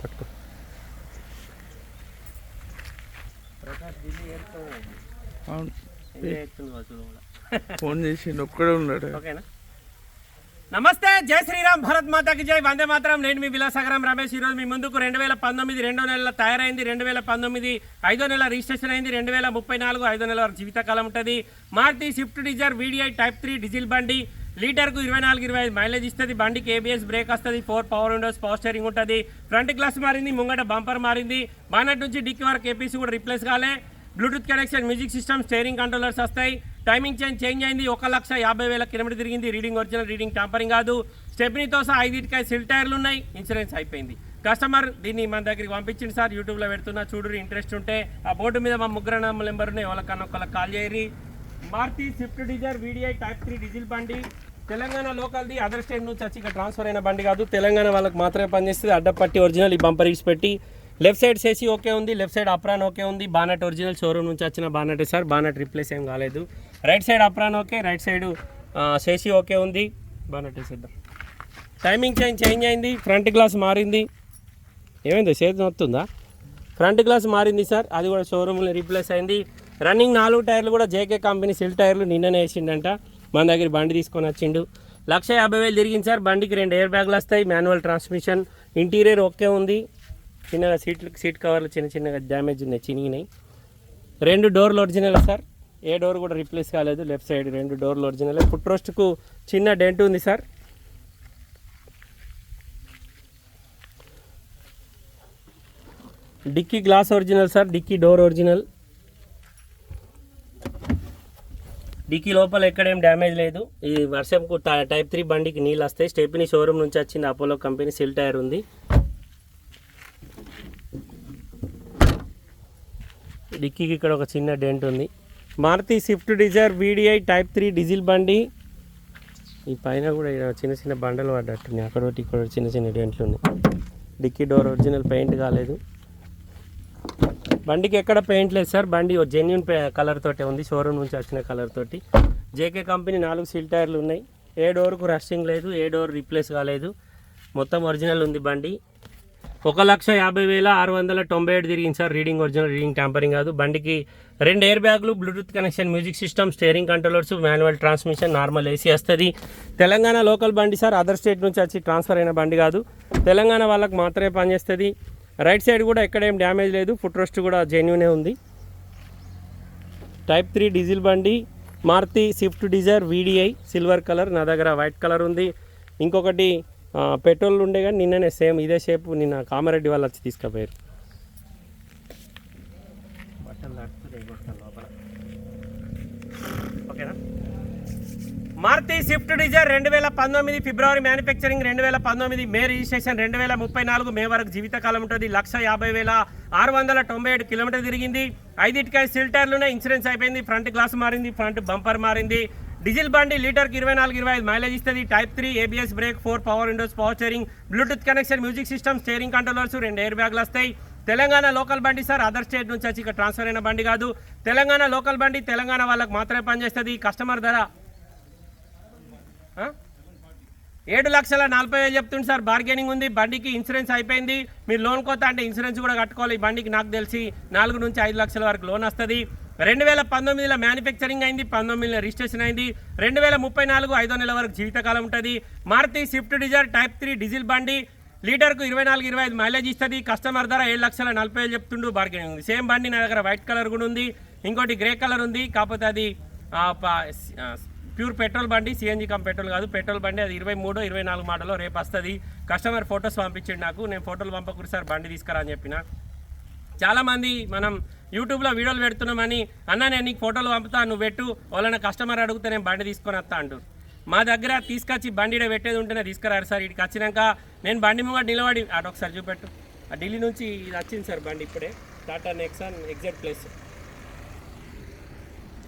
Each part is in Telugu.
పట్టుకో. అవును. ఫోన్ చేసి ఒక్కడే ఉన్నాడు. ఓకేనా? నమస్తే జై శ్రీరామ్ భరత్ మాతాకి జై వందే మాత్రం. నేను మీ విలాసాగరం రమేష్. ఈరోజు మీ ముందుకు రెండు వేల పంతొమ్మిది రెండో నెల తయారైంది. రెండు వేల పంతొమ్మిది ఐదో నెల రిజిస్ట్రేషన్ అయింది. రెండు వేల ముప్పై నాలుగు ఐదో నెల వరకు జీవితకాలం ఉంటుంది. Maruti Swift Dzire VDI type three diesel బండి లీటర్కు ఇరవై నాలుగు ఇరవై ఐదు మైలేజ్ ఇస్తుంది. బండికి ఏబిఎస్ బ్రేక్ వస్తుంది. Four power windows power steering ఉంటుంది. ఫ్రంట్ గ్లాస్ మారింది ముంగట బంపర్ మారింది. బానట్ నుంచి డిక్కి వరకు ఏపీసీ కూడా రిప్లేస్ కాలే. Bluetooth connection music system steering controllers వస్తాయి. టైమింగ్ చేంజ్ చేంజ్ అయింది. ఒక లక్ష యాభై వేల కిలోమీటర్ తిరిగింది. రీడింగ్ ఒరిజినల్ రీడింగ్ టాంపరింగ్ కాదు. స్టెప్నీతో సహా ఐదింటికాయ సిల్ టైర్లు ఉన్నాయి. ఇన్సూరెన్స్ అయిపోయింది. కస్టమర్ దీన్ని మన దగ్గరికి పంపించింది సార్. యూట్యూబ్లో పెడుతున్నా. చూడు ఇంట్రెస్ట్ ఉంటే ఆ బోర్డు మీద మా ముగ్గురు నెంబర్ ఉన్నాయి వాళ్ళకన్నా ఒకళ్ళకి call చేయరి Maruti Swift Dzire VDI type three diesel బండి. తెలంగాణ లోకల్ది అదర్ స్టేట్ నుంచి వచ్చి ఇక్కడ ట్రాన్స్ఫర్ అయిన బండి కాదు. తెలంగాణ వాళ్ళకి మాత్రమే పనిచేస్తుంది. అడ్డపట్టి ఒరిజినల్ ఈ బంపర్ ఇచ్చి పెట్టి. లెఫ్ట్ సైడ్ సేసి ఓకే ఉంది లెఫ్ట్ సైడ్ అప్రాన్ ఓకే ఉంది. బానట్ ఒరిజినల్ షోరూమ్ నుంచి వచ్చిన బానట్ సార్ బానట్ రిప్లేస్ ఏం కాలేదు. Right side apron okay right side chassis okay ఉంది. బానట్ వేసేద్దాం. టైమింగ్ చేంజ్ చేంజ్ అయింది. ఫ్రంట్ గ్లాస్ మారింది. ఏమైంది చేతి వస్తుందా ఫ్రంట్ గ్లాస్ మారింది సార్. అది కూడా షోరూమ్లో రీప్లేస్ అయింది. రన్నింగ్ నాలుగు టైర్లు కూడా జేకే కంపెనీ సిల్ టైర్లు నిన్ననే వేసిండంట. మన దగ్గర బండి తీసుకొని వచ్చిండు. లక్ష యాభై వేలు తిరిగింది సార్. బండికి రెండు ఎయిర్ బ్యాగ్లు వస్తాయి మాన్యువల్ ట్రాన్స్మిషన్ ఇంటీరియర్ ఓకే ఉంది. చిన్నగా సీట్లు సీట్ కవర్లు చిన్న చిన్నగా డ్యామేజ్ ఉన్నాయి చినిగినాయి. రెండు డోర్లు ఒరిజినల్ సార్. ఏ డోర్ కూడా రిప్లేస్ కాలేదు. లెఫ్ట్ సైడ్ రెండు డోర్లు ఒరిజినల్ ఫుట్ రోస్ట్కు చిన్న డెంట్ ఉంది sir. Dicky glass original sir. Dicky door original dicky లోపల ఎక్కడేం డ్యామేజ్ లేదు. ఈ వర్షంకు టై- టైప్ త్రీ బండికి నీళ్ళు వస్తాయి. స్టెప్ని షోరూమ్ నుంచి వచ్చింది అపోలో కంపెనీ సిల్ టైర్ ఉంది. డిక్కీకి ఇక్కడ ఒక చిన్న డెంట్ ఉంది. Maruti Swift Dzire VDI type three diesel బండి. ఈ పైన కూడా చిన్న చిన్న బండలు పడ్డట్టున్నాయి. అక్కడ ఒకటి ఇక్కడ చిన్న చిన్న డెంట్లు ఉన్నాయి. డిక్కీ డోర్ ఒరిజినల్ పెయింట్ కాలేదు. బండికి ఎక్కడ పెయింట్ లేదు సార్. బండి జెన్యున్ కలర్ తోటే ఉంది. షోరూమ్ నుంచి వచ్చిన కలర్ తోటి. జేకే కంపెనీ నాలుగు సీల్ టైర్లు ఉన్నాయి. ఏ డోర్కు రస్టింగ్ లేదు ఏ డోర్ రీప్లేస్ కాలేదు. మొత్తం ఒరిజినల్ ఉంది బండి. ఒక లక్ష యాభై వేల ఆరు వందల తొంభై ఏడు తిరిగింది sir. Reading original reading tampering కాదు. బండికి రెండు ఎయిర్ బ్యాగులు Bluetooth connection music system steering controllers manual transmission normal AC వస్తుంది. తెలంగాణ లోకల్ బండి సార్. అదర్ స్టేట్ నుంచి వచ్చి ట్రాన్స్ఫర్ అయిన బండి కాదు. తెలంగాణ వాళ్ళకి మాత్రమే పనిచేస్తుంది. రైట్ సైడ్ కూడా ఎక్కడేం డ్యామేజ్ లేదు ఫుట్ రెస్ట్ కూడా జెన్యునే ఉంది. టైప్ త్రీ డీజిల్ బండి Maruti Swift Dzire VDI silver colour నా దగ్గర వైట్ కలర్ ఉంది. ఇంకొకటి పెట్రోల్ ఉండే కానీ నిన్ననే సేమ్ ఇదే షేప్ నిన్న కామారెడ్డి వాళ్ళు వచ్చి తీసుకుపోయారు ఓకేనా మారుతి స్విఫ్ట్ డిజైర్ రెండు వేల పంతొమ్మిది ఫిబ్రవరి మ్యానుఫ్యాక్చరింగ్ రెండు వేల పంతొమ్మిది మే రిజిస్ట్రేషన్ రెండు వేల ముప్పై నాలుగు మే వరకు జీవితకాలం ఉంటుంది. లక్ష యాభై వేల ఆరు వందల తొంభై ఏడు కిలోమీటర్ తిరిగింది. ఐదిటికాయ సిల్టర్లోనే ఇన్సూరెన్స్ అయిపోయింది. ఫ్రంట్ గ్లాస్ మారింది. ఫ్రంట్ బంపర్ మారింది. డీజిల్ బండి లీటర్కి ఇరవై నాలుగు ఇరవై ఐదు మైలేజ్ ఇస్తుంది. Type three ABS brake four power windows power steering Bluetooth connection music system steering controllers రెండు ఎయిర్ బ్యాగ్లు వస్తాయి. తెలంగాణ లోకల్ బండి సార్ అదర్ స్టేట్ నుంచి వచ్చి ఇక్కడ ట్రాన్స్ఫర్ అయిన బండి కాదు. తెలంగాణ లోకల్ బండి తెలంగాణ వాళ్ళకి మాత్రమే పనిచేస్తుంది. కస్టమర్ ధర ఏడు లక్షల నలభై వేలు చెప్తుంది సార్. బార్గెనింగ్ ఉంది. బండికి ఇన్సూరెన్స్ అయిపోయింది. మీరు లోన్ కొత్త అంటే ఇన్సూరెన్స్ కూడా కట్టుకోవాలి. బండికి నాకు తెలిసి నాలుగు నుంచి ఐదు లక్షల వరకు లోన్ వస్తుంది. రెండు వేల పంతొమ్మిదిలో మ్యానుఫ్యాక్చరింగ్ అయింది. పంతొమ్మిదిలో రిజిస్ట్రేషన్ అయింది. రెండు వేల ముప్పై నాలుగు ఐదో నెల వరకు జీవితకాలం ఉంటుంది. Maruti Swift Dzire type three diesel బండి లీటర్కు ఇరవై నాలుగు ఇరవై ఐదు మైలేజ్ ఇస్తుంది. కస్టమర్ ధర ఏడు లక్షల నలభై వేలు చెప్తుండు బార్గెనింగ్ ఉంది. సేమ్ బండి నా దగ్గర వైట్ కలర్ కూడా ఉంది. ఇంకోటి గ్రే కలర్ ఉంది. కాకపోతే అది ప్యూర్ పెట్రోల్ బండి సిఎన్జి కం పెట్రోల్ కాదు. పెట్రోల్ బండి అది ఇరవై మూడు ఇరవై నాలుగు మోడల్లో రేపు వస్తుంది. కస్టమర్ ఫొటోస్ పంపించండి నాకు. నేను ఫోటోలు పంపకూడదు సార్ బండి తీసుకురా అని చెప్పిన. చాలామంది మనం యూట్యూబ్లో వీడియోలు పెడుతున్నామని అన్న నేను నీకు ఫోటోలు పంపుతా నువ్వు పెట్టు. వాళ్ళని కస్టమర్ అడిగితే నేను బండి తీసుకొని వస్తా అంటారు మా దగ్గర తీసుకొచ్చి బండి పెట్టేది ఉంటేనే తీసుకురారు సార్. ఇక్కడికి వచ్చినాక నేను బండి ముంగ నిలబడి అటు ఒకసారి చూపెట్టు. ఆ ఢిల్లీ నుంచి ఇది వచ్చింది సార్ బండి ఇప్పుడే. Tata Nexon exact place.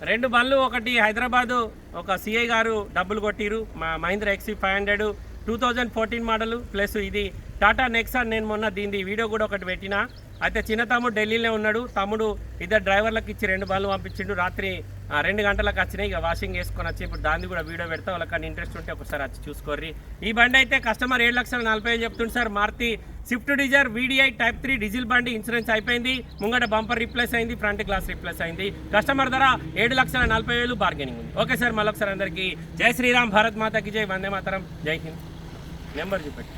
రెండు బండ్లు ఒకటి హైదరాబాదు ఒక సిఐ గారు డబ్బులు కొట్టిరు. మా Mahindra ఎక్సీ five hundred two thousand fourteen model plus ఇది టాటా నెక్సాన్ నేను మొన్న దీని వీడియో కూడా ఒకటి పెట్టిన. అయితే చిన్న తమ్ముడు ఢిల్లీలో ఉన్నాడు. తమ్ముడు ఇద్దరు డ్రైవర్లకు ఇచ్చి రెండు బండ్లు పంపించిండు. రాత్రి రెండు గంటలకు వచ్చినాయి. ఇక వాషింగ్ వేసుకొని వచ్చి ఇప్పుడు దాన్ని కూడా వీడియో పెడతా. వాళ్ళకి ఇంట్రెస్ట్ ఉంటే ఒకసారి వచ్చి చూసుకోర్రి. ఈ బండి అయితే కస్టమర్ ఏడు లక్షల నలభై వేలు చెప్తుంది sir. Maruti Swift Dzire VDI type three diesel బండి ఇన్సూరెన్స్ అయిపోయింది. ముంగట బంపర్ రీప్లేస్ అయింది ఫ్రంట్ గ్లాస్ రీప్లేస్ అయింది. కస్టమర్ ధర ఏడు లక్షల నలభై వేలు బార్గెనింగ్ ఉంది. ఓకే సార్ మళ్ళొకసారి అందరికీ జై శ్రీరామ్ భారత్ మాతకి జై వందే మాతరం జై హింద్. నెంబర్ చూపెట్టి.